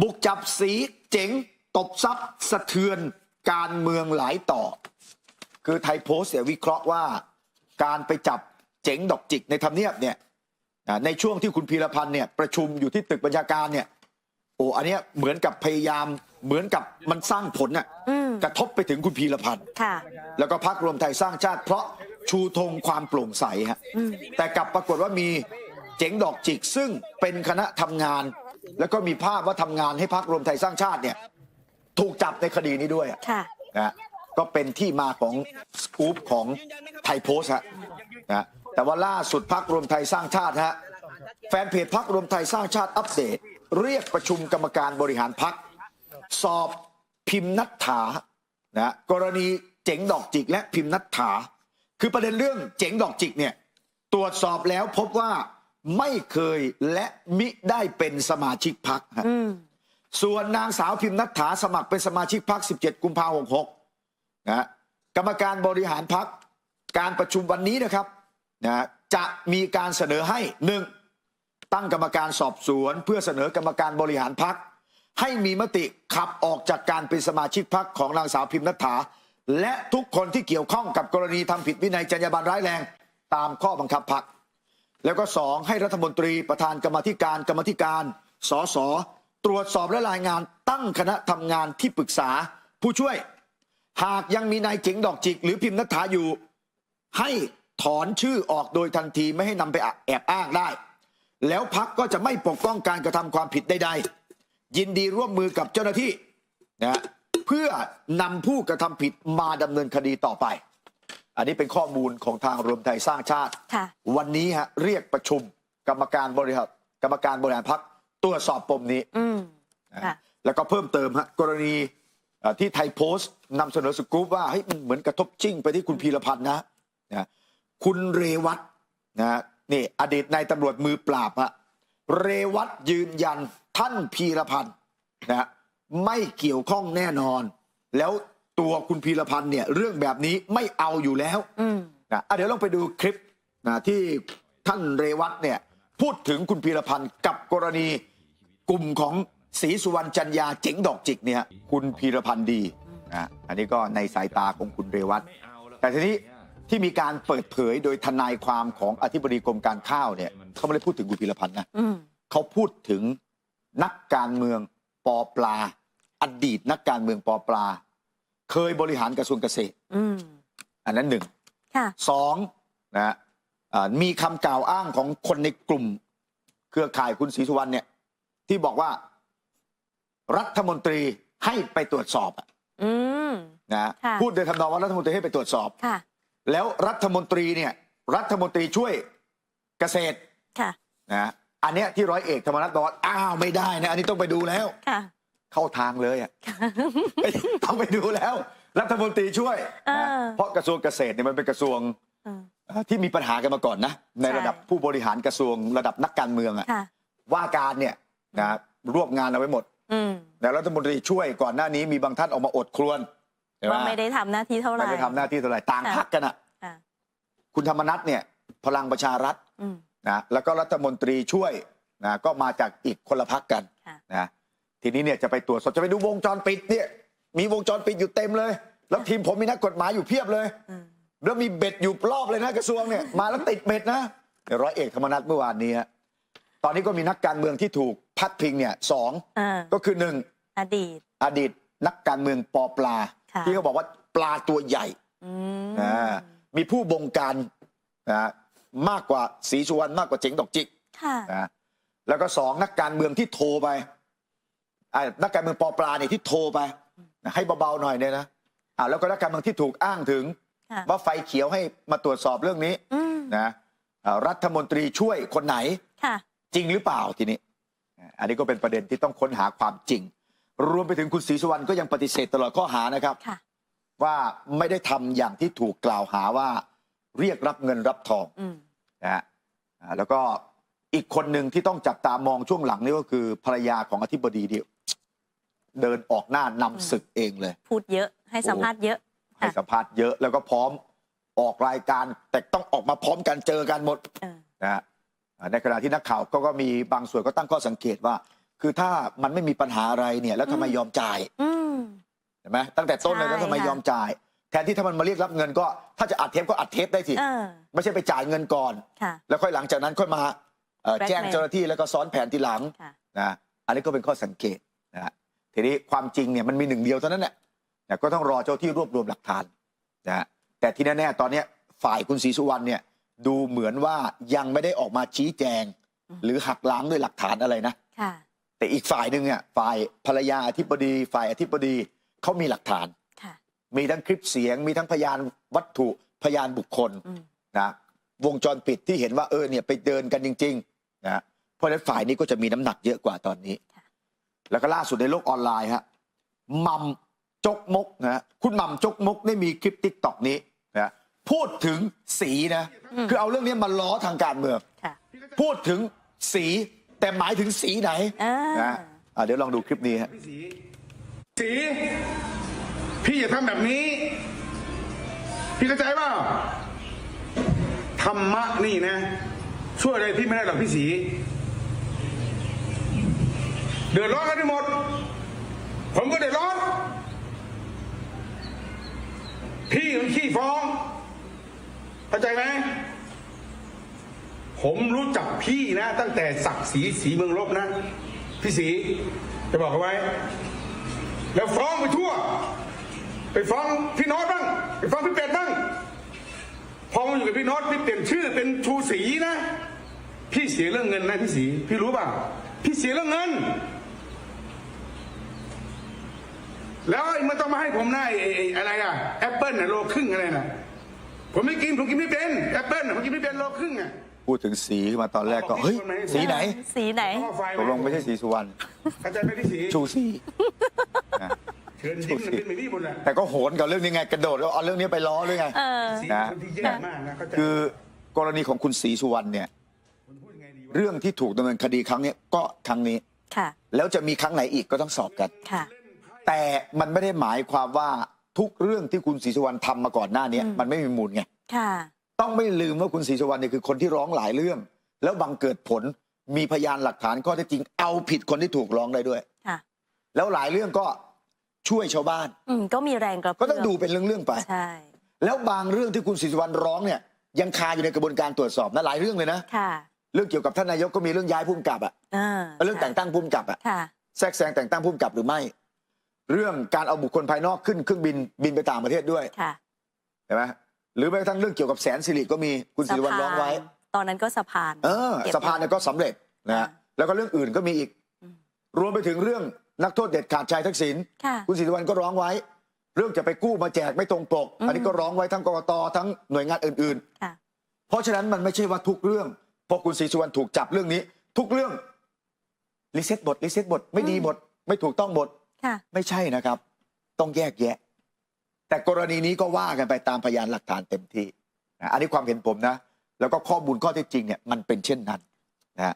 บุกจับสีเจ๋ง ตบซับสะเทือนการเมืองหลายต่อ คือไทยโพสต์เนี่ยวิเคราะห์ว่า การไปจับเจ๋งดอกจิกในทำเนียบเนี่ยอ่าในช่วงที่คุณพีรพันธ์เนี่ยประชุมอยู่ที่ตึกบัญชาการเนี่ยโอ้อันเนี้ยเหมือนกับพยายามเหมือนกับมันสร้างผลน่ะอืมกระทบไปถึงคุณพีรพันธ์ค่ะแล้วก็พักรวมไทยสร้างชาติ เพราะชูธงความโปร่งใสฮะแต่กลับปรากฏว่ามีเจ๋งดอกจิกซึ่งเป็นคณะทำงาน แล้วก็มีภาพว่าทำงานให้พักรวมไทยสร้างชาติเนี่ย ถูกจับในคดีนี้ด้วยอะค่ะนะฮะก็เป็นที่มาของสกู๊ปของไทยโพสต์ฮะนะฮะแต่ว่าล่าสุดพักรวมไทยสร้างชาติฮะแฟนเพจพักรวมไทยสร้างชาติอัปเดต เรียกประชุมกรรมการบริหารพัก สอบพิมพ์นัทถานะกรณีเจ๋งดอกจิกและพิมพ์นัทถา คือประเด็นเรื่องเจ๋งดอกจิกเนี่ยตรวจสอบแล้วพบว่า ไม่เคยและมิได้เป็นสมาชิกพักอืมส่วนนางสาวพิมพ์นัทถาสมัครเป็นสมาชิกพัก 17 กุมภาพันธ์66นะกรรมการบริหารพักการประชุมวันนี้นะครับนะจะมีการเสนอให้หนึ่งตั้งกรรมการสอบสวน เพื่อเสนอกรรมการบริหารพัก ให้มีมติขับออกจากการเป็นสมาชิกพักของนางสาวพิมพ์นัทถาและทุกคนที่เกี่ยวข้องกับกรณีทำผิดวินัยจรรยาบรรณร้ายแรง ตามข้อบังคับพัก แล้วก็สองให้รัฐมนตรีประธานกรรมธิการกรรมธิการสสตรวจสอบและรายงานตั้งคณะทำงานที่ปรึกษาผู้ช่วย หากยังมีนายเจ๋งดอกจิก หรือพิมพ์นัทธาอยู่ ให้ถอนชื่อออกโดยทันทีไม่ให้นำไปแอบอ้างได้ แล้วพักก็จะไม่ปกป้องการกระทำความผิดใดๆยินดีร่วมมือกับเจ้าหน้าที่นะเพื่อนำผู้กระทำผิดมาดำเนินคดีต่อไป อันนี้เป็นข้อมูลของทางรวมไทยสร้างชาติค่ะวันนี้ฮะเรียกประชุมกรรมการบริหารกรรมการบริหารพักตรวจสอบปมนี้อืมนะค่ะแล้วก็เพิ่มเติมฮะกรณีเอ่อที่ไทยโพสต์นำเสนอสกู๊ปว่าเฮ้ยมันเหมือนกระทบจิ้งไปที่คุณพีรพันธ์นะนะคุณเรวัตนะนี่อดีตนายตำรวจมือปราบฮะเรวัตยืนยันท่านพีรพันธ์นะไม่เกี่ยวข้องแน่นอน แล้ว ตัวคุณพีรพันธ์เนี่ยเรื่องแบบนี้ไม่เอาอยู่แล้วอืมนะอะเดี๋ยวลองไปดูคลิปนะที่ท่านเรวัตเนี่ยพูดถึงคุณพีรพันธ์กับกรณีกลุ่มของศรีสุวรรณจันยาเจ๋งดอกจิกเนี่ยคุณพีรพันธ์ดีนะอันนี้ก็ในสายตาของคุณเรวัตแต่ทีนี้ที่มีการเปิดเผยโดยทนายความของอธิบดีกรมการข้าวเนี่ยเขาไม่ได้พูดถึงคุณพีรพันธ์นะอืมเขาพูดถึงนักการเมืองปอปลา อดีตนักการเมืองปอปลา เคยบริหารกระทรวงเกษตร อืมอันนั้นหนึ่งค่ะ สองนะฮะอ่ามีคำกล่าวอ้างของคนในกลุ่ม เครือข่ายคุณศรีสุวรรณเนี่ย ที่บอกว่า รัฐมนตรีให้ไปตรวจสอบอะอืม นะค่ะ พูดโดยทำนองว่ารัฐมนตรีให้ไปตรวจสอบ ค่ะ แล้วรัฐมนตรีเนี่ย รัฐมนตรีช่วยเกษตรค่ะ นะอันเนี้ยที่ร้อยเอกธรรมนัฐบอกว่าอ้าวไม่ได้นะอันนี้ต้องไปดูแล้ว ค่ะ เข้าทางเลยอะต้องไปดูแล้ว รัฐมนตรีช่วยนะเออเพราะกระทรวงเกษตรเนี่ยมันเป็นกระทรวงเออเอ่อที่มีปัญหากันมาก่อนนะ ในใช่ระดับผู้บริหารกระทรวงระดับนักการเมืองอะค่ะว่าการเนี่ยนะรวบงานเอาไว้หมดอืมแต่รัฐมนตรีช่วยก่อนหน้านี้มีบางท่านออกมาอดครวนใช่ไหมว่าไม่ได้ทำหน้าที่เท่าไหร่ไม่ได้ทำหน้าที่เท่าไหร่ต่างค่ะพักกันอะค่ะคุณธรรมนัฐเนี่ย พลังประชารัฐอืมนะแล้วก็รัฐมนตรีช่วยนะก็มาจากอีกคนละพักกันค่ะนะ ทีนี้เนี่ยจะไปตรวจสอบจะไปดูวงจรปิดเนี่ยมีวงจรปิดอยู่เต็มเลย แล้วทีมผมมีนักกฎหมายอยู่เพียบเลยอืมแล้วมีเบ็ดอยู่รอบเลยนะกระทรวงเนี่ยมาแล้วติดเบ็ดนะเดี๋ยวร้อยเอกธรรมนัฐเมื่อวานนี้ฮะตอนนี้ก็มีนักการเมืองที่ถูกพัดพิงเนี่ยสองอ่าก็คือหนึ่งอดีต อดีตนักการเมืองปอปลาค่ะที่เขาบอกว่าปลาตัวใหญ่อืมอ่ามีผู้บงการนะมากกว่าศรีสุวรรณมากกว่าเจ๋งดอกจิกค่ะนะแล้วก็สองนักการเมืองที่โทรไปอ่า นักการเมืองปอปลาเนี่ยที่โทรไปนะให้เบาๆหน่อยเนี่ยนะอ่าแล้วก็นักการเมืองที่ถูกอ้างถึงค่ะว่าไฟเขียวให้มาตรวจสอบเรื่องนี้อืมนะอ่ารัฐมนตรีช่วยคนไหนค่ะจริงหรือเปล่าทีนี้อ่าอันนี้ก็เป็นประเด็นที่ต้องค้นหาความจริง รวมไปถึงคุณศรีสุวรรณก็ยังปฏิเสธตลอดข้อหานะครับค่ะว่าไม่ได้ทำอย่างที่ถูกกล่าวหาว่าเรียกรับเงินรับทองอืมนะฮะอ่าแล้วก็อีกคนหนึ่งที่ต้องจับตามองช่วงหลังนี่ก็คือภรรยาของอธิบดีที่ เดินออกหน้านำศึกเองเลย พูดเยอะให้สัมภาษณ์เยอะ ให้สัมภาษณ์เยอะแล้วก็พร้อมออกรายการ แต่ต้องออกมาพร้อมกันเจอกันหมด เออ นะฮะอ่าในขณะที่นักข่าวก็ก็มีบางส่วนก็ตั้งข้อสังเกตว่า คือถ้ามันไม่มีปัญหาอะไรเนี่ยแล้วทำไมอืมยอมจ่ายอืม เห็นไหมตั้งแต่ต้นเลยแล้วใช่ทำไมค่ะ ยอมจ่าย แทนที่ถ้ามันมาเรียกรับเงินก็ ถ้าจะอัดเทปก็อัดเทปได้สิเออ ไม่ใช่ไปจ่ายเงินก่อน ค่ะ แล้วค่อยหลังจากนั้นค่อยมาเอ่อ Blackmail แจ้งเจ้าหน้าที่แล้วก็ซ้อนแผนทีหลังค่ะ นะอันนี้ก็เป็นข้อสังเกตนะฮะ ทีนี้ความจริงเนี่ยมันมีหนึ่งเดียวเท่านั้นแหละนะก็ต้องรอเจ้าที่รวบรวมหลักฐานนะฮะแต่ที่แน่ๆตอนเนี้ยฝ่ายคุณศรีสุวรรณเนี่ยดูเหมือนว่ายังไม่ได้ออกมาชี้แจงอืมหรือหักล้างด้วยหลักฐานอะไรนะค่ะแต่อีกฝ่ายหนึ่งอะฝ่ายภรรยาอธิบดี ฝ่ายอธิบดีเขามีหลักฐานค่ะมีทั้งคลิปเสียง มีทั้งพยานวัตถุพยานบุคคลอืมนะวงจรปิดที่เห็นว่าเออเนี่ยไปเดินกันจริงๆนะเพราะฉะนั้นฝ่ายนี้ก็จะมีน้ำหนักเยอะกว่าตอนนี้ แล้วก็ล่าสุดในโลกออนไลน์ฮะมัมจกมกนะฮะคุณมัมจกมกได้มีคลิปติ๊กต็อกนี้นะพูดถึงสีนะอืมคือเอาเรื่องนี้มาล้อทางการเมืองค่ะพูดถึงสีแต่หมายถึงสีไหนอ่านะอะเดี๋ยวลองดูคลิปนี้ฮะพี่สีสี พี่อย่าทำแบบนี้ พี่เข้าใจเปล่าธรรมะนี่นะ ช่วยอะไรพี่ไม่ได้หรอกพี่สี เดือดร้อนกันทั้งหมด ผมก็เดือดร้อน พี่มันขี้ฟ้องเข้าใจไหมผมรู้จักพี่นะ ตั้งแต่ศักดิ์ศรีสีเมืองลบนะ พี่สีจะบอกเอาไว้ แล้วฟ้องไปทั่ว ไปฟ้องพี่น้ตบ้าง ไปฟ้องพี่เป็ดบ้างพอมาอยู่กับพี่น้ตพี่เปลี่ยนชื่อเป็นชูศรีนะ พี่เสียเรื่องเงินนะพี่สีพี่รู้ป่ะพี่เสียเรื่องเงิน แล้วไอ้มันต้องมาให้ผมนะไอ้ไอ้ไอ้อะไรอะแอปเปิลน่ะโลครึ่งอะไรน่ะผมไม่กินผมกินไม่เป็นแอปเปิลน่ะผมกินไม่เป็นโลครึ่งอะพูดถึงสีขึ้นมาตอนแรกก็เฮ้ยสีไหนสีไหนเอามาไฟตกลงไม่ใช่สีสุวรรณเข้าใจไหมพี่สีชูสีนะเชิญยิ้มน่ะเป็นแบบนี้หมดแหละแต่ก็โหนกับเรื่องนี้ไงกระโดดแล้วเอาเรื่องนี้ไปล้อด้วยไงเออสีนะคนที่แย่มากนะเข้าใจคือกรณีของคุณศรีสุวรรณเนี่ยผมพูดยังไงดีวะเรื่องที่ถูกดำเนินคดีครั้งเนี้ยก็ครั้งนี้ค่ะแล้วจะมีครั้งไหนอีกก็ต้องสอบกันค่ะ แต่มันไม่ได้หมายความว่าทุกเรื่องที่คุณศรีสุวรรณทำมาก่อนหน้านี้อืม มันไม่มีมูลไง ค่ะ ต้องไม่ลืมว่าคุณศรีสุวรรณเนี่ยคือคนที่ร้องหลายเรื่อง แล้วบังเกิดผลมีพยานหลักฐานข้อเท็จจริง เอาผิดคนที่ถูกร้องได้ด้วย ค่ะ แล้วหลายเรื่องก็ช่วยชาวบ้าน อืมก็มีแรงกระก็เพื่ต้องดูเป็นเรื่องๆไป ใช่ แล้วบางเรื่องที่คุณศรีสุวรรณร้องเนี่ยยังคาอยู่ในกระบวนการตรวจสอบนะหลายเรื่องเลยนะค่ะเรื่องเกี่ยวกับท่านนายกก็มีเรื่องย้ายผู้กำกับอะอ่าเรื่องแต่งตั้งผู้กำกับอะค่ะ แทรกแซงแต่งตั้งผู้กำกับหรือไม่ เรื่องการเอาบุคคลภายนอกขึ้นเครื่องบินบินไปต่างประเทศด้วยค่ะเห็นไหมหรือแม้กระทั่งเรื่องเกี่ยวกับแสนสิริก็มีคุณศรีสุวรรณร้องไว้ ตอนนั้นก็สะพาน เออก็บสะพานเนี่ยก็สำเร็จนะฮะอ่าแล้วก็เรื่องอื่นก็มีอีกอืมรวมไปถึงเรื่องนักโทษเด็ดขาดชายทักษิณค่ะคุณศรีสุวรรณก็ร้องไว้ เรื่องจะไปกู้มาแจกไม่ตรงปกอืมอันนี้ก็ร้องไว้ทั้งกกตทั้งหน่วยงานอื่นค่ะๆเพราะฉะนั้นมันไม่ใช่ว่าทุกเรื่องพอคุณศรีสุวรรณถูกจับเรื่องนี้ ทุกเรื่องรีเซ็ตบทรีเซ็ตบทไม่ดีอืมบทไม่ถูกต้องบท ค่ะ ไม่ใช่นะครับ ต้องแยกแยะ แต่กรณีนี้ก็ว่ากันไปตามพยานหลักฐานเต็มที่นะอันนี้ความเห็นผมนะ แล้วก็ข้อมูลข้อเท็จจริงเนี่ยมันเป็นเช่นนั้นนะฮะ